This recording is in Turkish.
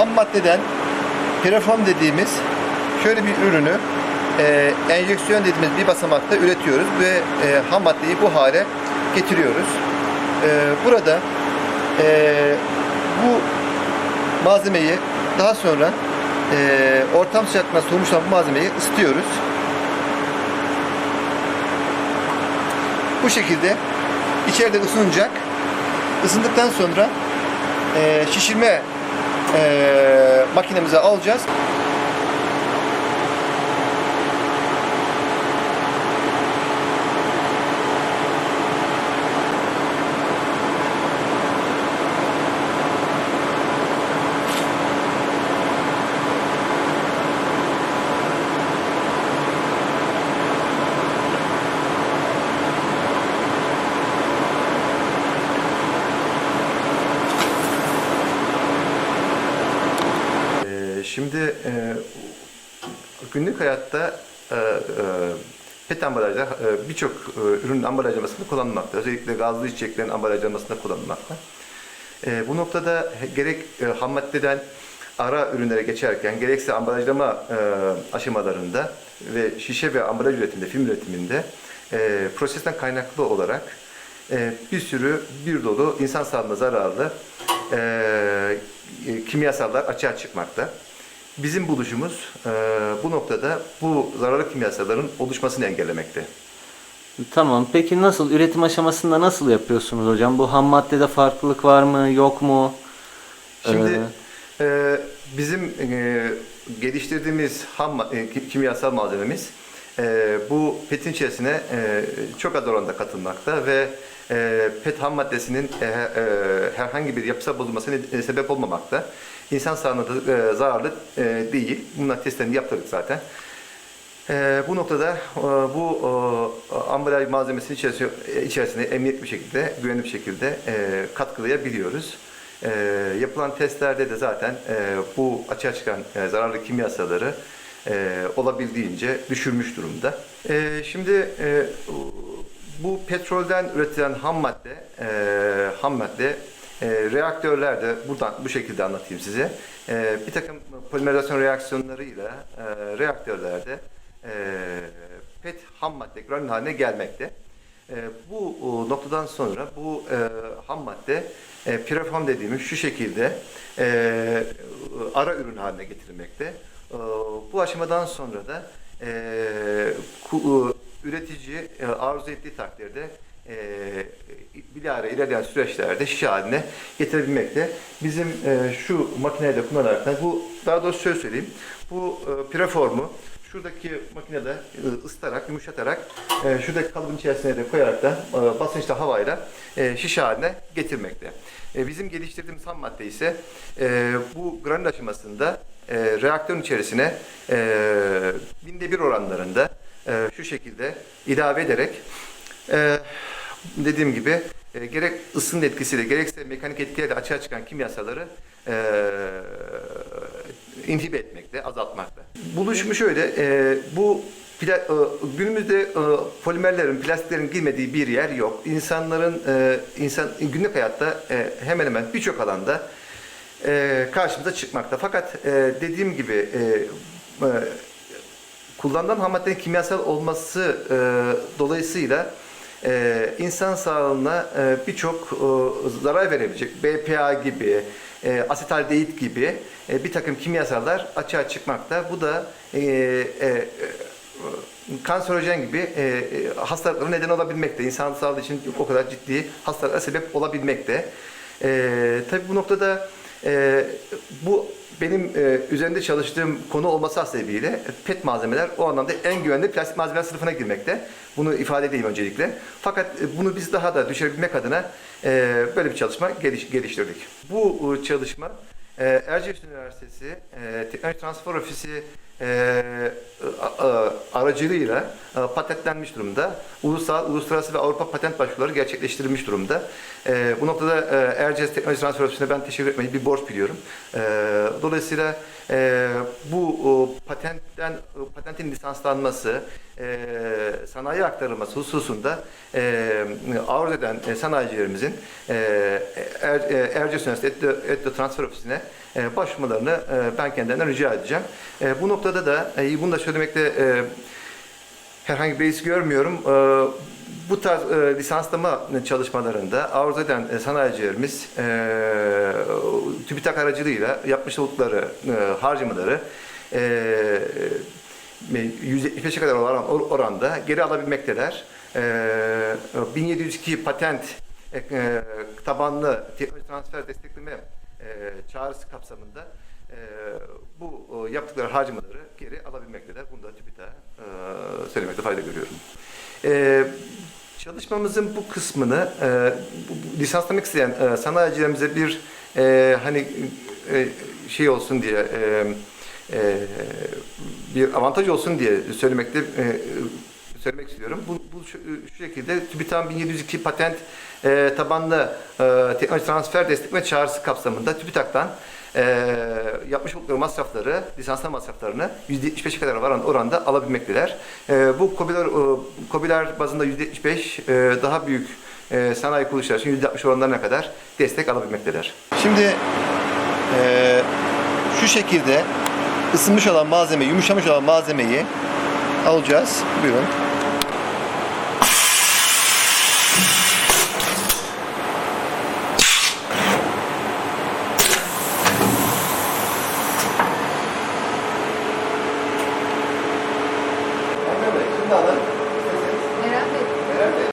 ham maddeden preform dediğimiz şöyle bir ürünü e, enjeksiyon dediğimiz bir basamakta üretiyoruz ve e, ham maddeyi bu hale getiriyoruz. E, burada e, bu malzemeyi daha sonra e, ortam sıcaklığına soğumuş olan bu malzemeyi ısıtıyoruz. Bu şekilde içeride ısınacak. Isındıktan sonra e, şişirme e, makinemize alacağız. Şimdi e, günlük hayatta e, e, pet ambalajlar e, birçok e, ürünün ambalajlamasında kullanılmakta. Özellikle gazlı içeceklerin ambalajlamasında kullanılmakta. E, bu noktada gerek e, ham maddeden ara ürünlere geçerken gerekse ambalajlama e, aşamalarında ve şişe ve ambalaj üretiminde, film üretiminde e, prosesten kaynaklı olarak e, bir sürü bir dolu insan sağlığına zararlı e, e, kimyasallar açığa çıkmakta. Bizim buluşumuz e, bu noktada bu zararlı kimyasalların oluşmasını engellemekte. Tamam. Peki nasıl? Üretim aşamasında nasıl yapıyorsunuz hocam? Bu ham maddede farklılık var mı? Yok mu? Şimdi Ee, e, bizim e, geliştirdiğimiz ham e, ki- kimyasal malzememiz e, bu petin içerisine e, çok az oranda katılmakta ve e, pet ham maddesinin e, e, herhangi bir yapısal bozulmasına e, sebep olmamakta. İnsan sağlığına da e, zararlı e, değil. Bunlar testlerini yaptırdık zaten. Ee, bu noktada e, bu e, ambalaj malzemesinin içerisine, içerisine emniyetli bir şekilde, güvenli bir şekilde e, katkılayabiliyoruz. E, yapılan testlerde de zaten e, bu açığa çıkan e, zararlı kimyasalları e, olabildiğince düşürmüş durumda. E, şimdi e, bu petrolden üretilen ham madde, e, ham madde e, reaktörlerde buradan bu şekilde anlatayım size. E, bir takım polimerizasyon reaksiyonlarıyla e, reaktörlerde e, PET ham madde granül haline gelmekte. E, bu o, noktadan sonra bu e, ham madde e, preform dediğimiz şu şekilde e, ara ürün haline getirilmekte. E, bu aşamadan sonra da e, e, üretici e, arzu ettiği takdirde e, bilahare ilerleyen süreçlerde şişe haline getirebilmekte. Bizim şu makineyi de kullanarak bu daha doğrusu şöyle söyleyeyim. Bu preformu şuradaki makinede ısıtarak, yumuşatarak şuradaki kalıbın içerisine de koyarak da basınçlı havayla şişe haline getirmekte. Bizim geliştirdiğimiz ham madde ise bu granül aşamasında e, reaktörün içerisine e, binde bir oranlarında e, şu şekilde ilave ederek e, dediğim gibi e, gerek ısının etkisiyle gerekse mekanik etkilerle açığa çıkan kimyasalları e, inhibe etmekte, azaltmakta. Buluşmu şöyle, e, bu e, günümüzde e, polimerlerin, plastiklerin girmediği bir yer yok. İnsanların, e, insan günlük hayatta hemen hemen birçok alanda e, karşımıza çıkmakta. Fakat e, dediğim gibi e, e, kullanılan ham maddenin kimyasal olması e, dolayısıyla e, insan sağlığına e, birçok e, zarar verebilecek BPA gibi, e, asitaldehit gibi e, bir takım kimyasallar açığa çıkmakta. Bu da e, e, kanserojen gibi e, e, hastalıklara neden olabilmekte. İnsan sağlığı için o kadar ciddi hastalıklara sebep olabilmekte. E, tabii bu noktada e, bu benim e, üzerinde çalıştığım konu olması hasebiyle PET malzemeler o anlamda en güvenli plastik malzemeler sınıfına girmekte. Bunu ifade edeyim öncelikle. Fakat e, bunu biz daha da düşürebilmek adına e, böyle bir çalışma geliş, geliştirdik. Bu e, çalışma e, Erciyes Üniversitesi e, Teknoloji Transfer Ofisi e, aracılığıyla e, patentlenmiş durumda. Ulusal, uluslararası ve Avrupa patent başvuruları gerçekleştirilmiş durumda. E, bu noktada e, Erciyes Teknoloji Transfer Ofisi'ne ben teşekkür etmeyi bir borç biliyorum. E, dolayısıyla e, bu o, patentten o, patentin lisanslanması, e, sanayi aktarılması hususunda e, arzu eden e, sanayicilerimizin e, er, e, Erciyes Üniversitesi Etno Transfer Ofisi'ne e, başvurmalarını e, ben kendilerinden rica edeceğim. E, bu noktada da e, bunu da söylemekte e, herhangi bir beis görmüyorum. E, bu tarz e, lisanslama çalışmalarında arzu eden e, sanayicilerimiz e, TÜBİTAK aracılığıyla yapmış oldukları harcamaları e, %75'e kadar olan or- oranda geri alabilmekteler. E, 1702 patent tabanlı teknoloji transfer destekleme çağrısı kapsamında bu e, yaptıkları harcamaları geri alabilmekteler. Bunu da TÜBİTAK'a e, söylemekte fayda görüyorum. E, çalışmamızın bu kısmını e, bu- lisanslamak isteyen e, sanayicilerimize bir e, hani e, şey olsun diye e, e, bir avantaj olsun diye söylemekte e, söylemek istiyorum. Bu, bu şu, şu şekilde TÜBİTAK'ın 1702 patent e, tabanlı e, teknoloji transfer destekleme çağrısı kapsamında TÜBİTAK'tan e, yapmış oldukları masrafları, lisanslama masraflarını %75'e kadar varan oranda alabilmekteler. E, bu COBİ'ler, e, COBİ'ler bazında %75 e, daha büyük e, sanayi kuruluşları için %60 oranlarına kadar destek alabilmekteler. Şimdi e, şu şekilde ısınmış olan malzeme, yumuşamış olan malzemeyi alacağız. Buyurun.